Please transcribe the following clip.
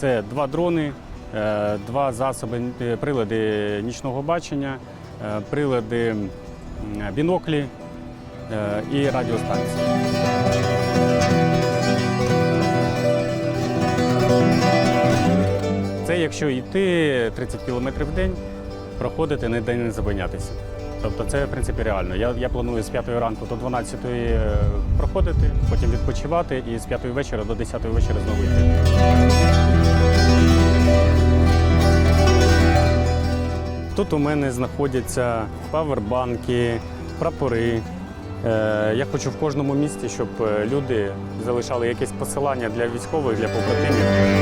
Це два дрони, е, два засоби, е, прилади нічного бачення, е, прилади біноклі і радіостанції. Це якщо йти 30 км в день, проходити ніде не зупинятися. Тобто це в принципі реально. Я, я планую з 5 ранку до 12 е, проходити, потім відпочивати і з 5 вечора до 10 вечора знову йти. Тут у мене знаходяться павербанки, прапори. Е, Я хочу в кожному місті, щоб е, люди залишали якесь посилання для військових, для побратимів.